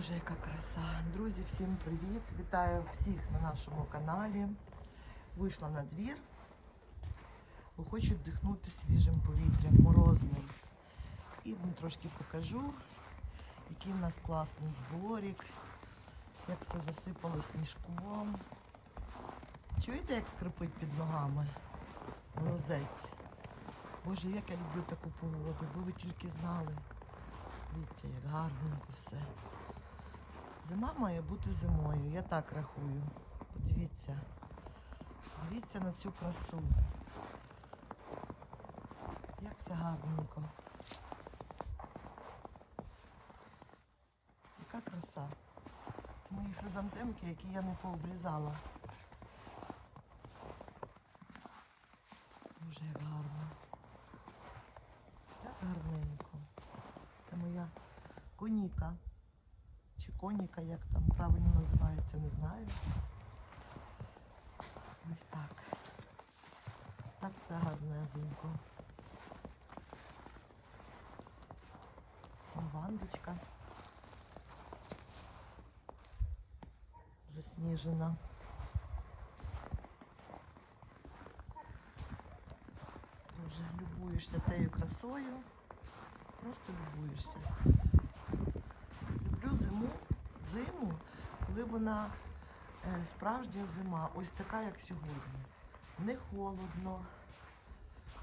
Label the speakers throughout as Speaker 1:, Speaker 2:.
Speaker 1: Боже, яка краса! Друзі, всім привіт! Вітаю всіх на нашому каналі. Вийшла на двір, бо хочу вдихнути свіжим повітрям, морозним. І вам трошки покажу, який в нас класний дворик, як все засипало сніжком. Чуєте, як скрипить під ногами? Морозець. Боже, як я люблю таку погоду, бо ви тільки знали. Дивіться, як гарненько все. Зима має бути зимою, я так рахую. Подивіться. Дивіться на цю красу. Як все гарненько. Яка краса. Це мої хризантемки, які я не пообрізала. Як гарно. Як гарненько. Це моя коніка. Чи коніка, як там правильно називається, не знаю. Ось так. Так все гарнезенько. Лавандочка. Засніжена. Дуже любуєшся тею красою. Просто любуєшся. Люблю зиму, зиму, коли вона е, справжня зима, ось така, як сьогодні. Не холодно,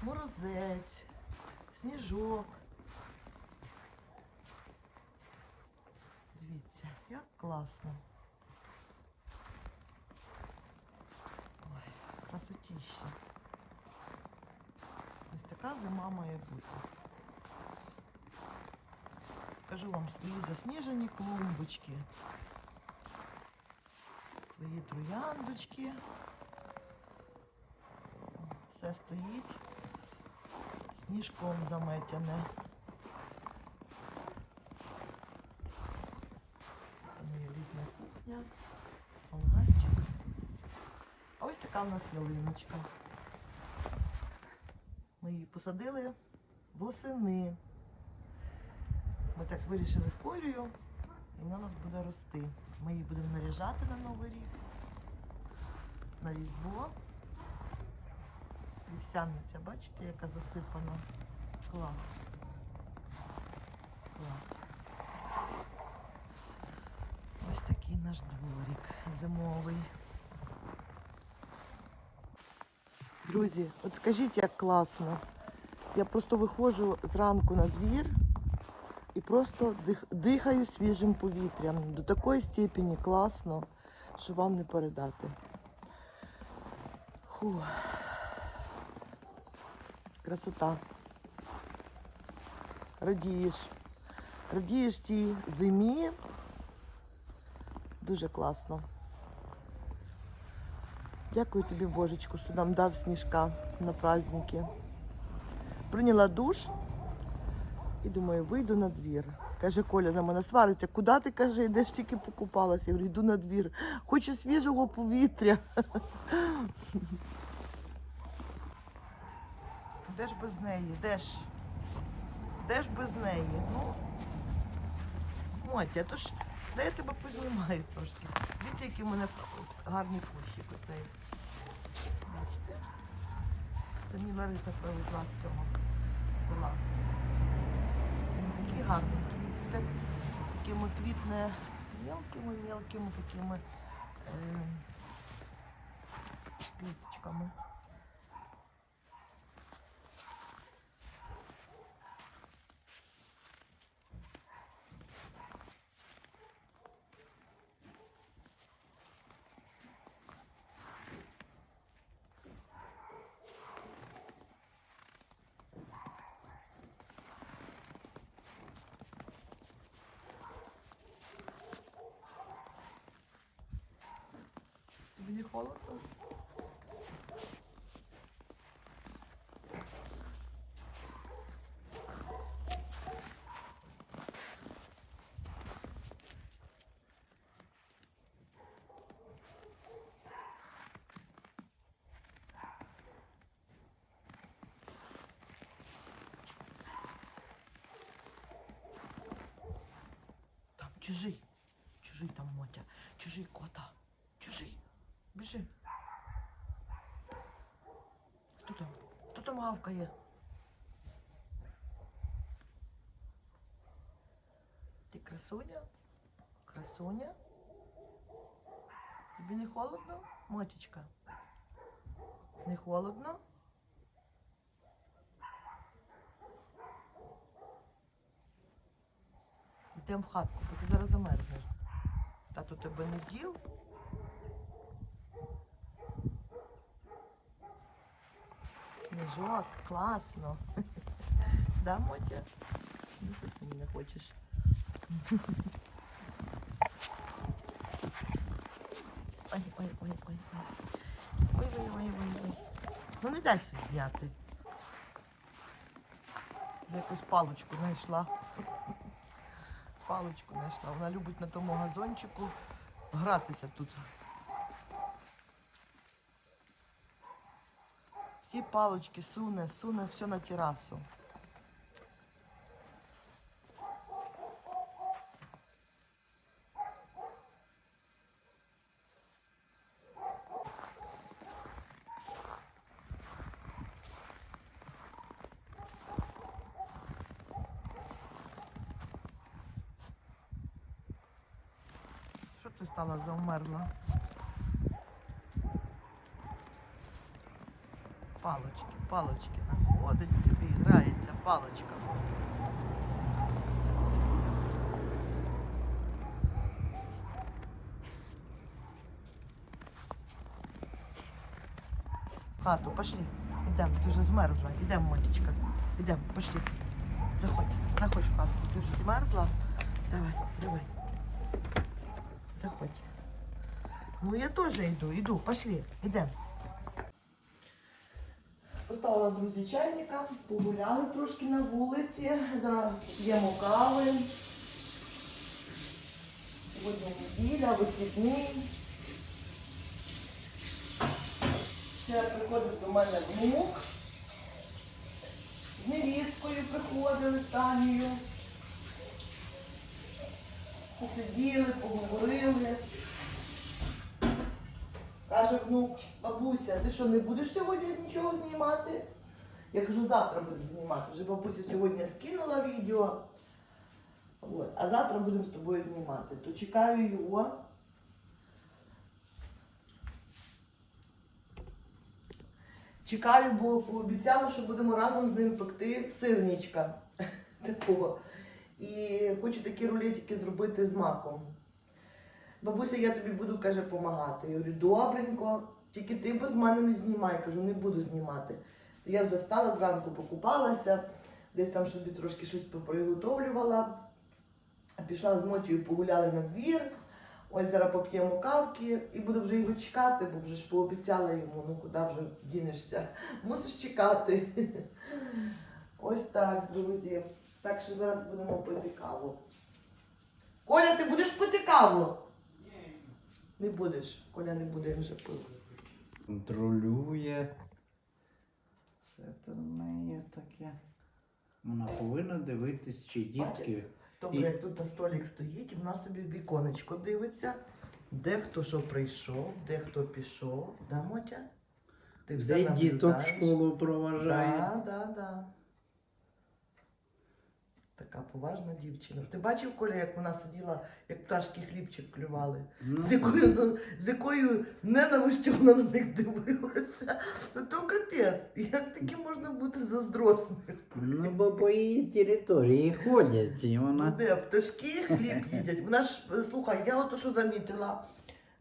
Speaker 1: морозець, сніжок. Дивіться, як класно. Ой, красотіще. Ось така зима має бути. Покажу вам свої засніжені клумбочки. Свої трояндочки. Все стоїть. Сніжком заметяне. Це моя літня кухня. Мангальчик. А ось така в нас ялиночка. Ми її посадили восени. Ми так вирішили з Колею, і вона у нас буде рости. Ми її будемо наряжати на Новий рік, на Різдво. Вівсяниця, бачите, яка засипана. Клас. Клас. Ось такий наш дворик зимовий. Друзі, от скажіть, як класно. Я просто виходжу зранку на двір і просто дих, дихаю свіжим повітрям. До такої степені класно, що вам не передати. Фу. Красота. Радієш. Радієш тій зимі. Дуже класно. Дякую тобі, Божечку, що нам дав сніжка на праздники. Прийняла душ і думаю, вийду на двір. Каже Коля на мене свариться, куди ти каже, йдеш тільки покупалася. Я говорю, йду на двір. Хочу свіжого повітря. Де ж без неї? Де ж? Де ж без неї? Ну, Мотя, то ж де я тебе познімаю трошки. Дивіться, який в мене гарний кущик оцей. Бачите? Це мені Лариса привезла з цього з села. Він цвіте такими квітне мелкими такими е, квіточками. Тобі не холодно? Там чужий. Мотя? Чужий кота. Чужий. Хто там? Хто там гавкає? Ти красуня? Красуня? Тобі не холодно, Мотічка? Не холодно? Йдемо в хатку, бо ти зараз замерзнеш. Тато тебе не вдів? Сніжок, класно. Да, Мотя? Ну що ти мені не хочеш? Ой, ой, ой, ой, ой. Ой, ой, ой, ой, ой. Ну не дайся зняти. Якусь паличку знайшла. Паличку знайшла. Вона любить на тому газончику гратися тут. Всі палички суне, суне все на терасу. Що ти стала завмерла? Палочки, палочки знаходить собі, грається палочками. В хату, пошли. Ідемо, ти вже змерзла. Ідемо, Мотічка. Ідемо, пошли. Заходь, заходь в хату. Ти вже змерзла? Давай, давай. Заходь. Ну я теж йду, йду, пошли, йдемо. Поставила друзі чайника, погуляли трошки на вулиці. Зараз п'ємо кави. Сьогодні неділя, вихідний. Вчора приходив до мене внук. З невісткою приходили з Танією. Посиділи, поговорили. Каже внук, бабуся, ти що, не будеш сьогодні нічого знімати? Я кажу, завтра будемо знімати. Вже бабуся сьогодні скинула відео. От. А завтра будемо з тобою знімати. То чекаю його. Чекаю, бо пообіцяла, що будемо разом з ним пекти сирничка такого. І хочу такі рулетики зробити з маком. Бабуся, я тобі буду, каже, допомагати. Я говорю, добренько, тільки ти без мене не знімай. Кажу, не буду знімати. Я вже встала зранку, покупалася, десь там собі трошки щось поприготовлювала. Пішла з Мотією, погуляли на двір. Ось зараз поп'ємо кавки і буду вже його чекати, бо вже ж пообіцяла йому, ну куди вже дінешся. Мусиш чекати. Ось так, друзі. Так що зараз будемо пити каву. Коля, ти будеш пити каву? Ні. Не будеш. Коля не буде, він вже пив.
Speaker 2: контролює. Це то в неї таке. Вона повинна дивитись, чи дітки.
Speaker 1: Добре,
Speaker 2: І-
Speaker 1: як тут на столік стоїть, і в нас собі в віконечко дивиться, де хто що прийшов, де хто пішов. Да, Мотя? Ти все
Speaker 2: Де діток в
Speaker 1: наблюдаєш.
Speaker 2: школу проважає.
Speaker 1: Да, да, да. Така поважна дівчина. Ти бачив, Коля, як вона сиділа, як пташки хлібчик клювали?
Speaker 2: Ну,
Speaker 1: З якою, з, з якою ненавистю вона на них дивилася. Ну то капець. Як таки можна бути заздросною?
Speaker 2: ну, бо по її території ходять, і
Speaker 1: Ну
Speaker 2: вона.
Speaker 1: де пташки хліб їдять. Вона ж, е, слухай, я ото що замітила.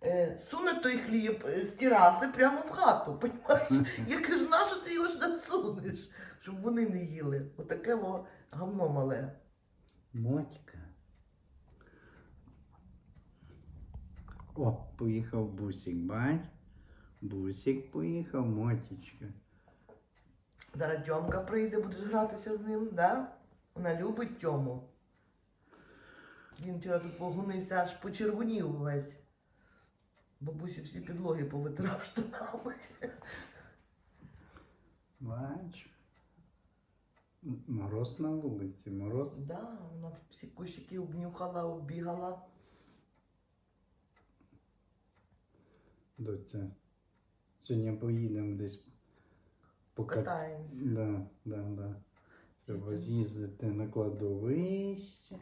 Speaker 1: Е, суне той хліб е, з тераси прямо в хату, понімаєш? Я кажу, нащо ти його сюди сунеш, щоб вони не їли. Отаке во гавно мале.
Speaker 2: Мотька. О, поїхав бусик, бач? Бусик поїхав, мотічка.
Speaker 1: Зараз Тьомка прийде, будеш гратися з ним, да? Вона любить Тьому. Він вчора тут вогонився, аж почервонів весь. Бабусі всі підлоги повитирав штанами.
Speaker 2: Бач. Мороз на вулиці, мороз.
Speaker 1: Да, вона всі кущики обнюхала, оббігала.
Speaker 2: доця. Сьогодні поїдемо десь покат-
Speaker 1: Покатаємося.
Speaker 2: Да, да, да. Треба з'їздити на кладовище.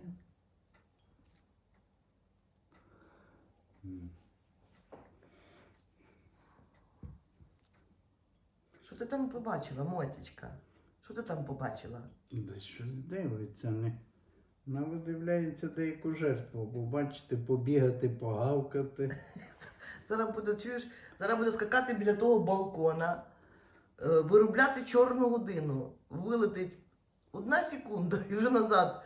Speaker 1: Що ти там побачила, Мотічка? Що ти там побачила?
Speaker 2: Десь щось дивиться, не. Вона видивляється деяку жертву, побачити, побігати, погавкати.
Speaker 1: Зараз буде, чуєш, зараз буде скакати біля того балкона, е, виробляти чорну годину. Вилетить одна секунда і вже назад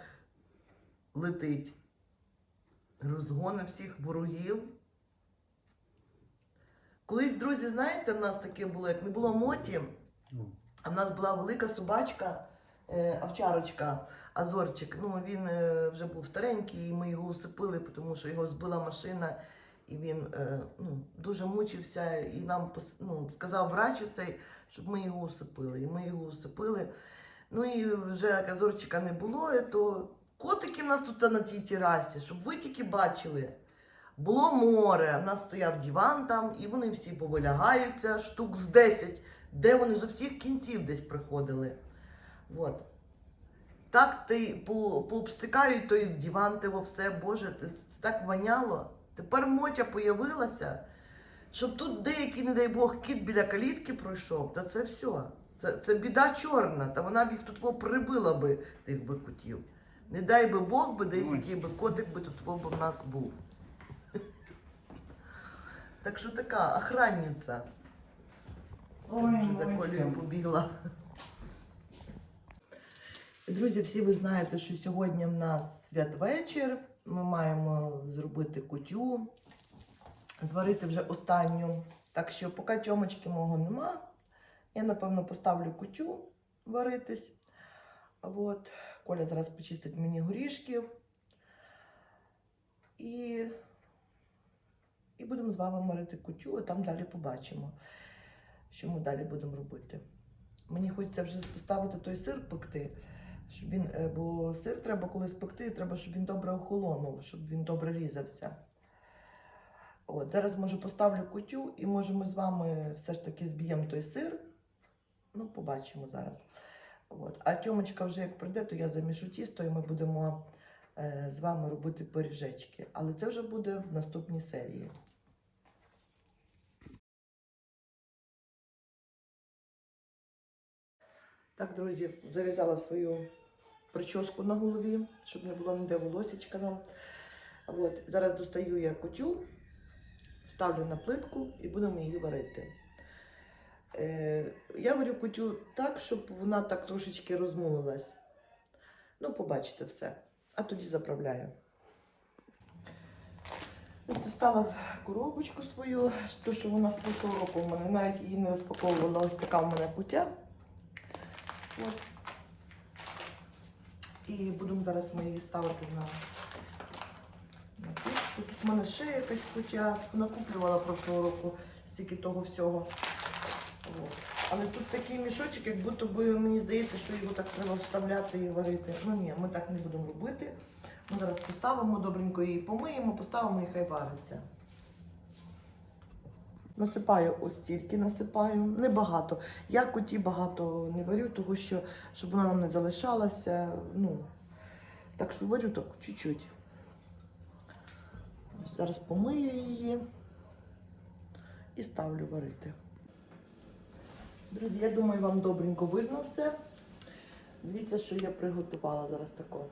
Speaker 1: летить. Розгони всіх ворогів. Колись, друзі, знаєте, в нас таке було, як не було моті, а в нас була велика собачка, е, овчарочка, Азорчик. Ну, він е, вже був старенький, і ми його усипили, тому що його збила машина, і він е, ну, дуже мучився. І нам ну, сказав врач цей, щоб ми його усипили. І ми його усипили. Ну і вже як Азорчика не було, то котики в нас тут на тій терасі, щоб ви тільки бачили. Було море, в нас стояв диван там, і вони всі повилягаються, штук з 10 де вони з усіх кінців десь приходили. От. Так ти по- пообстикають той диван, те во все, Боже, це так воняло. Тепер Мотя появилася, щоб тут деякий, не дай Бог, кіт біля калітки пройшов, та це все. Це, це біда чорна, та вона б їх тут прибила би, тих би котів. Не дай би Бог би десь який би котик би тут во в нас був. Так що така охранниця. Вже за. Колею побігла. Друзі, всі ви знаєте, що сьогодні в нас святвечір. Ми маємо зробити кутю, зварити вже останню. Так що, поки тьомочки мого нема, я напевно поставлю кутю варитись. От. Коля зараз почистить мені горішків. І, і будемо з вами варити кутю, а там далі побачимо що ми далі будемо робити. Мені хочеться вже поставити той сир пекти, щоб він, е, бо сир треба коли спекти, треба, щоб він добре охолонув, щоб він добре різався. От, зараз може поставлю кутю і може ми з вами все ж таки зб'ємо той сир. Ну, побачимо зараз. От. А Тьомочка вже як прийде, то я замішу тісто і ми будемо е, з вами робити пиріжечки. Але це вже буде в наступній серії. Так, друзі, зав'язала свою прическу на голові, щоб не було ніде волосічка нам. От, зараз достаю я кутю, ставлю на плитку і будемо її варити. Е, я варю кутю так, щоб вона так трошечки розмулилась. Ну, побачите все. А тоді заправляю. Ось Достала коробочку свою, то, що вона з прошлого року в мене навіть її не розпаковувала. Ось така в мене кутя. От. І будемо зараз ми її ставити на, на пічку. Тут в мене ще якась кутя. Накуплювала прошлого року стільки того всього. От. Але тут такий мішочок, як будто би мені здається, що його так треба вставляти і варити. Ну ні, ми так не будемо робити. Ми зараз поставимо, добренько її помиємо, поставимо і хай вариться. Насипаю ось стільки, насипаю, небагато. Я куті багато не варю, тому що щоб вона нам не залишалася. Ну, так що варю так чуть-чуть. Зараз помию її і ставлю варити. Друзі, я думаю, вам добренько видно все. Дивіться, що я приготувала зараз тако.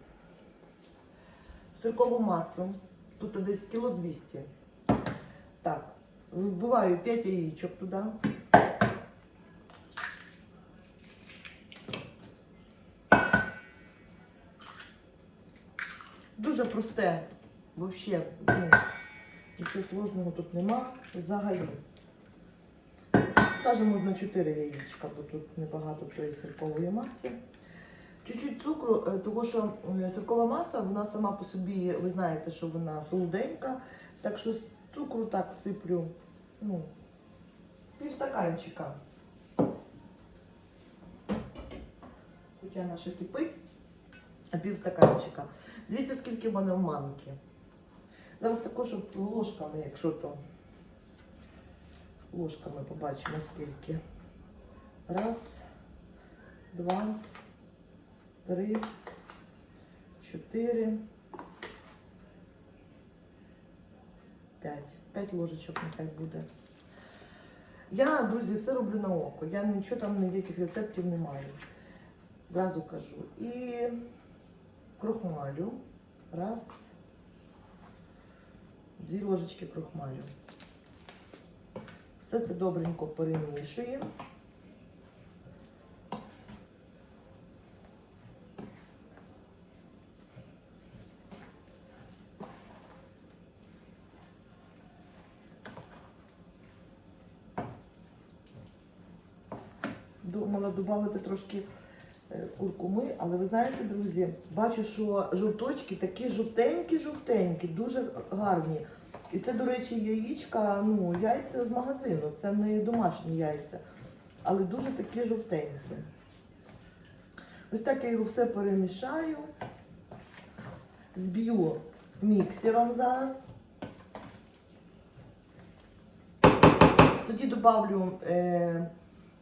Speaker 1: Сиркову масу. Тут десь кіло 200. Так, вбиваю 5 яєчок туди. Дуже просте, взагалі, ну, нічого сложного тут нема взагалі. Скажемо на 4 яєчка, бо тут небагато тої сиркової маси. Чуть-чуть цукру, е, тому що сиркова маса, вона сама по собі, ви знаєте, що вона солоденька. Так що цукру так сиплю, ну, пів стаканчика. Хоча наша кипить, а пів стаканчика. Дивіться, скільки в мене в манки. Зараз також ложками, якщо то. ложками побачимо скільки. Раз, два, три, чотири, п'ять. П'ять ложечок нехай буде. Я, друзі, все роблю на око. Я нічого там, ніяких рецептів не маю. Зразу кажу. І крохмалю. Раз. Дві ложечки крохмалю. Все це добренько перемішуємо. Думала додати трошки е, куркуми, але ви знаєте, друзі, бачу, що жовточки такі жовтенькі-жовтенькі, дуже гарні. І це, до речі, яєчка, ну, яйця з магазину, це не домашні яйця, але дуже такі жовтенькі. Ось так я його все перемішаю, зб'ю міксером зараз. Тоді додавлю е,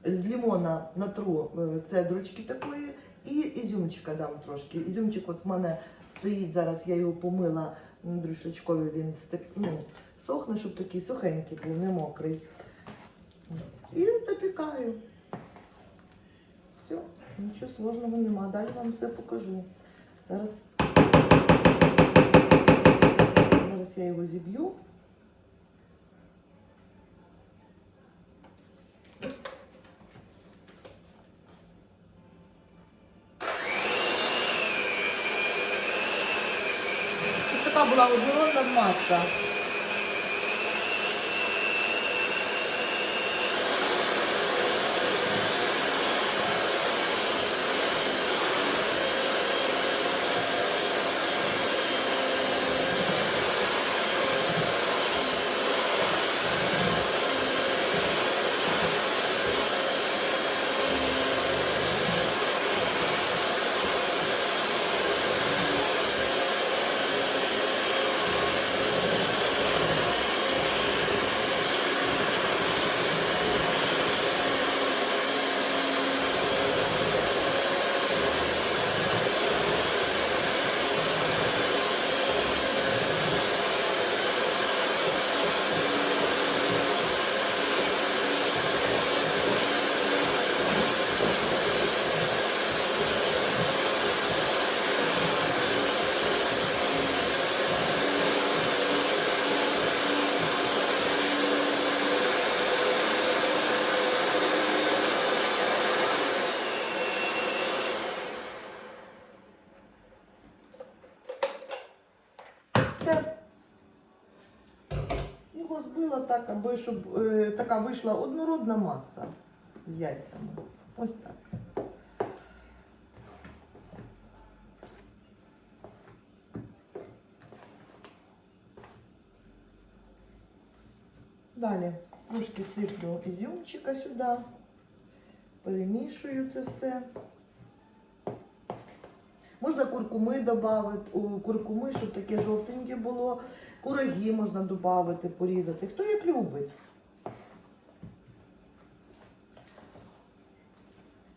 Speaker 1: з лимона натру е, цедручки такої і ізюмчика дам трошки. Ізюмчик от в мене стоїть зараз, я його помила м, він ну, сохне, щоб такий сухенький був, не мокрий. І запікаю. Все, нічого сложного нема. Далі вам все покажу. Зараз, зараз я його зіб'ю. Щоб така була однородна маса. Все. Його збила так, аби щоб е, така вийшла однородна маса з яйцями. Ось так. Далі трошки сиплю ізюмчика сюди, перемішую це все. Можна куркуми додати, куркуми, щоб таке жовтеньке було. Кураги можна додати, порізати. Хто як любить.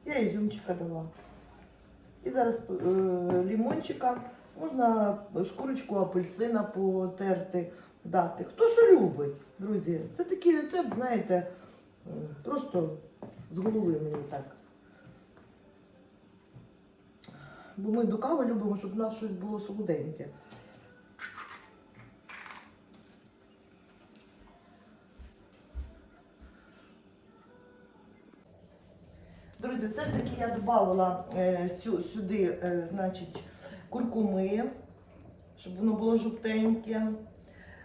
Speaker 1: Я ізюмчика дала. І зараз е, лімончика. Можна шкурочку апельсина потерти, дати. Хто що любить, друзі. Це такий рецепт, знаєте, е, просто з голови мені так. Бо ми до кави любимо, щоб в нас щось було солоденьке. Друзі, все ж таки я додавала е, сю, сюди, е, значить, куркуми, щоб воно було жовтеньке.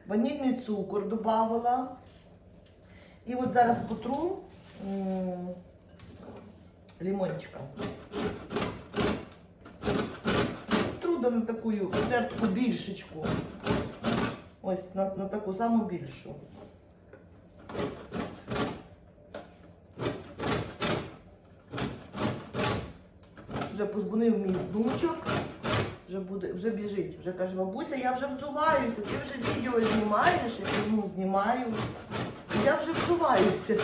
Speaker 1: Ванільний цукор додавала. І от зараз потру м, лимончика. Трудо на таку тертку більшечку. Ось на, на таку саму більшу. Вже мій внучок, вже буде, вже біжить. Вже каже, бабуся, я вже взуваюся, ти вже відео знімаєш, я кажу, ну знімаю. я вже взуваюся.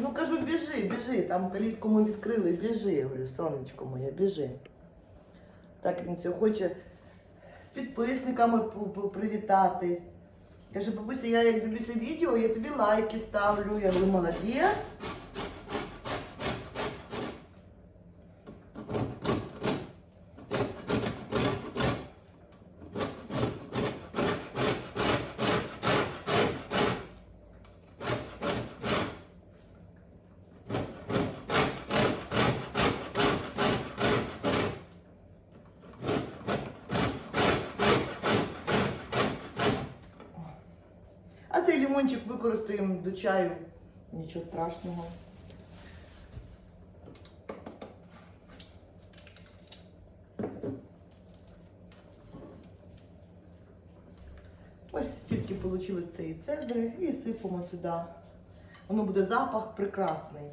Speaker 1: Ну кажу, біжи, біжи. Там калітку ми відкрили, біжи. Я говорю, сонечко моє, біжи. Так він все хоче з підписниками привітатись. Каже, бабуся, я як дивлюся відео, я тобі лайки ставлю. Я говорю, молодець. А цей лимончик використаємо до чаю. Нічого страшного. Ось стільки вийшло цієї цедри і сипемо сюди. Воно буде запах прекрасний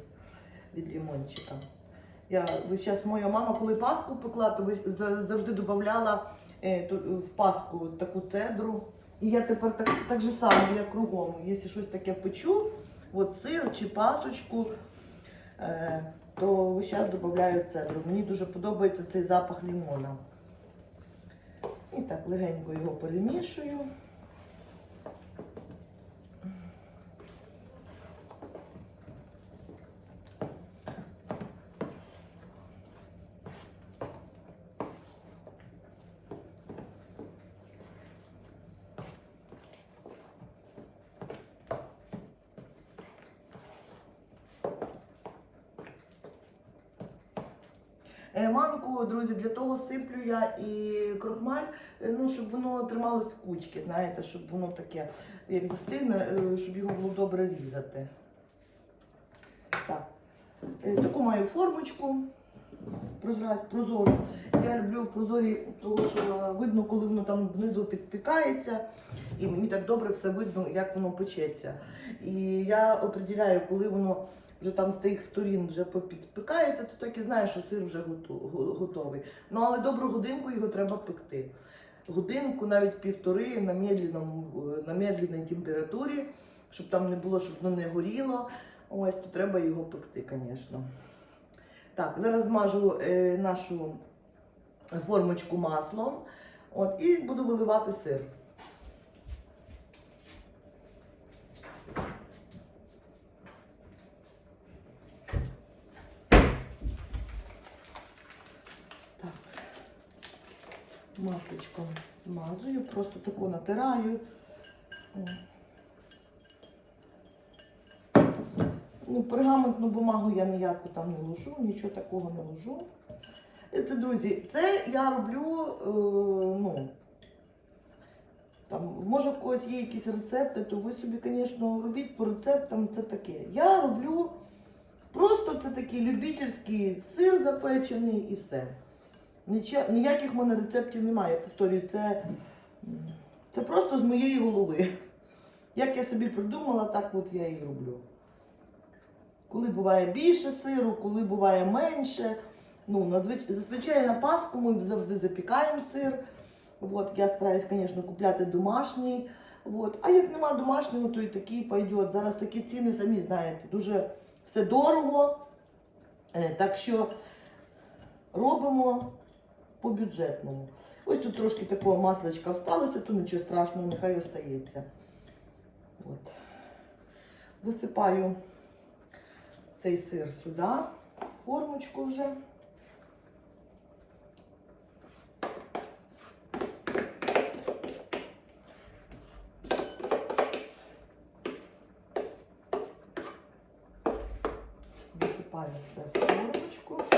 Speaker 1: від лимончика. Я зараз моя мама, коли паску пекла, то завжди додавала е, в паску таку цедру. І я тепер так, так же само, я кругом. Якщо щось таке печу, от сир чи пасочку, е, то час додаю цедру. Мені дуже подобається цей запах лимона. І так легенько його перемішую. Е, Манку, друзі, для того сиплю я і крохмаль, е, ну, щоб воно трималось в кучки, знаєте, щоб воно таке, як застигне, е, щоб його було добре різати. Так. Е, Таку маю формочку прозору. Я люблю в прозорі, тому що видно, коли воно там внизу підпікається, і мені так добре все видно, як воно печеться. І я определяю, коли воно вже там з тих сторін вже підпікається, то так і знаєш, що сир вже готовий. Ну але добру годинку його треба пекти. Годинку, навіть півтори на медленному, е, на медленній температурі, щоб там не було, щоб воно не горіло. Ось, то треба його пекти, звісно. Так, зараз змажу е, нашу формочку маслом. От, і буду виливати сир. Просто таку натираю. Ну, пергаментну бумагу я ніяку там не ложу, нічого такого не ложу. Це, друзі, це я роблю, е, ну, там, може, в когось є якісь рецепти, то ви собі, звісно, робіть по рецептам це таке. Я роблю просто це такий любительський сир запечений і все. Ніяких в мене рецептів немає. Я повторюю, це, це просто з моєї голови. Як я собі придумала, так от я і роблю. Коли буває більше сиру, коли буває менше. Ну, зазвичай на Пасху ми завжди запікаємо сир. От, я стараюсь, звісно, купляти домашній. От. А як нема домашнього, то і такий пойде. Зараз такі ціни, самі знаєте, дуже все дорого. Е, Так що робимо по бюджетному. Ось тут трошки такого масличка всталося, то нічого страшного, нехай остається. От. Висипаю цей сир сюди, формочку вже. Висипаю все в формочку.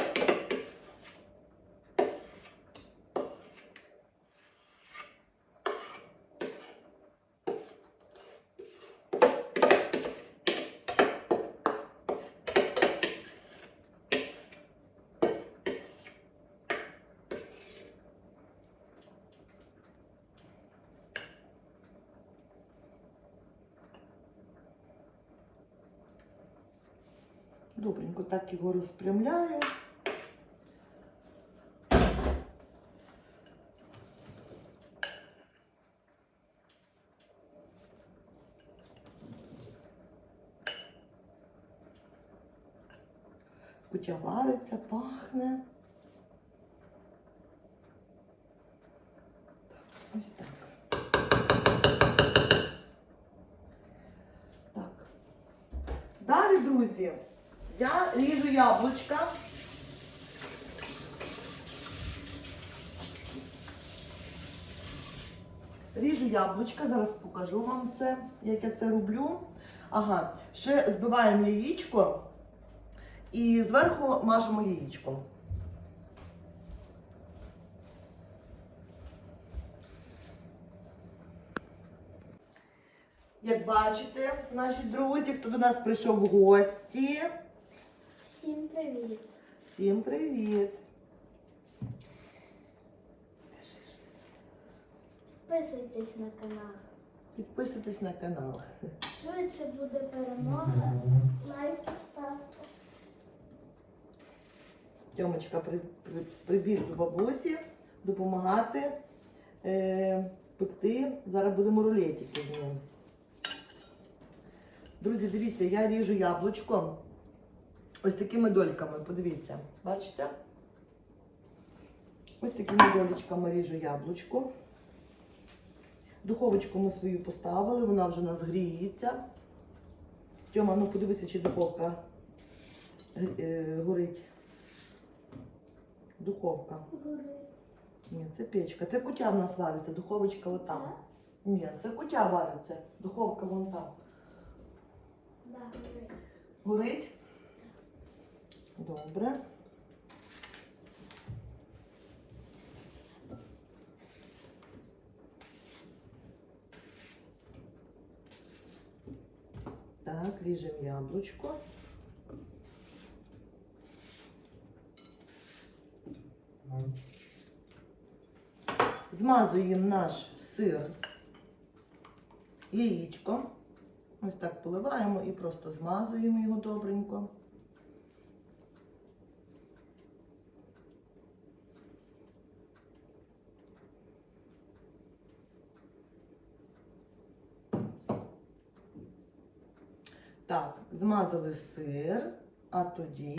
Speaker 1: Добренько так його розпрямляю. Кутя вариться, пахне. Ось так. Так. Далі, друзі я ріжу яблучка. Ріжу яблучка, зараз покажу вам все, як я це роблю. Ага, ще збиваємо яєчко і зверху мажемо яєчком. Як бачите, наші друзі, хто до нас прийшов в гості,
Speaker 3: Всім привіт!
Speaker 1: всім привіт!
Speaker 3: Підписуйтесь на канал.
Speaker 1: Підписуйтесь на канал.
Speaker 3: Швидше буде перемога. Лайки ставте.
Speaker 1: Тьомочка при, при, прибіг до бабусі допомагати е, пекти. Зараз будемо рулетики з ним. Друзі, дивіться, я ріжу яблучко ось такими дольками. Подивіться, бачите? Ось такими долічками ріжу яблучко. Духовочку ми свою поставили, вона вже у нас гріється. Тьома, ну подивися, чи духовка е, горить. Духовка. Ні, це печка. Це кутя в нас вариться, духовочка отам. Ні, це кутя вариться, духовка вон там. Горить? Добре. Так, ріжемо яблучко. Змазуємо наш сир яєчком. Ось так поливаємо і просто змазуємо його добренько. Так, змазали сир, а тоді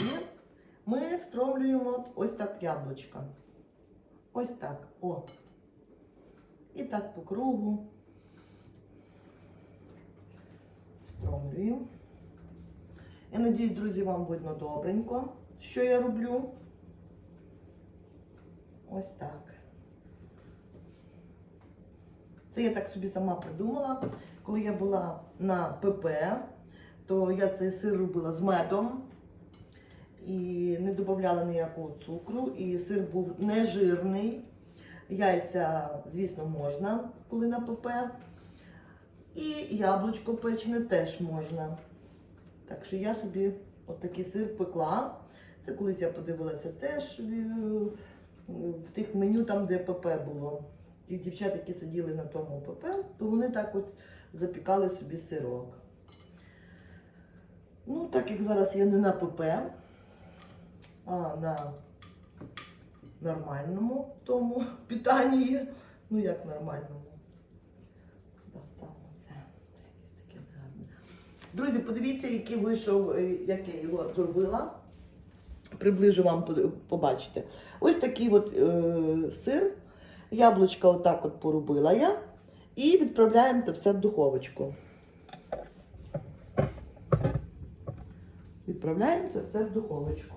Speaker 1: ми встромлюємо ось так яблучка. Ось так. О. І так по кругу. Встромлюємо. Я надіюсь, друзі, вам видно добренько, що я роблю. Ось так. Це я так собі сама придумала. Коли я була на ПП, то я цей сир робила з медом і не додавала ніякого цукру. І сир був нежирний. Яйця, звісно, можна, коли на ПП. І яблучко печене теж можна. Так що я собі отакий сир пекла. Це колись я подивилася теж в, в тих меню, там, де ПП було. Ті дівчата, які сиділи на тому ПП, то вони так от запікали собі сирок. Ну, так як зараз я не на ПП, а на нормальному тому питанні. Ну, як нормальному. Сюди вставимо це. Друзі, подивіться, який вийшов, е, як я його зробила. Приближу вам побачите. Ось такий от е, сир. Яблучка отак от порубила я. І відправляємо це все в духовочку. Відправляємо це все в духовочку.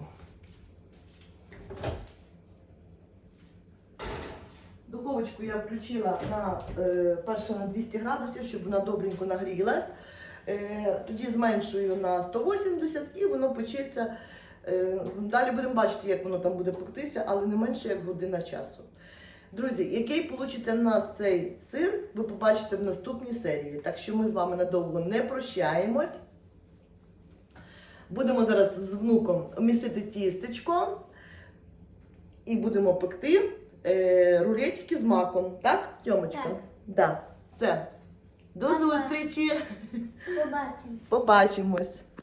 Speaker 1: Духовочку я включила на е, перше на 200 градусів, щоб вона добренько нагрілась. Е, тоді зменшую на 180 і воно печеться. Е, далі будемо бачити, як воно там буде пектися, але не менше як година часу. Друзі, який вийде у нас цей сир, ви побачите в наступній серії. Так що ми з вами надовго не прощаємось. Будемо зараз з внуком місити тістечко і будемо пекти е, рулетики з маком. Так, Тьомочка?
Speaker 3: Так.
Speaker 1: Да. Все. До
Speaker 3: Па-па.
Speaker 1: зустрічі!
Speaker 3: Побачимо.
Speaker 1: Побачимось!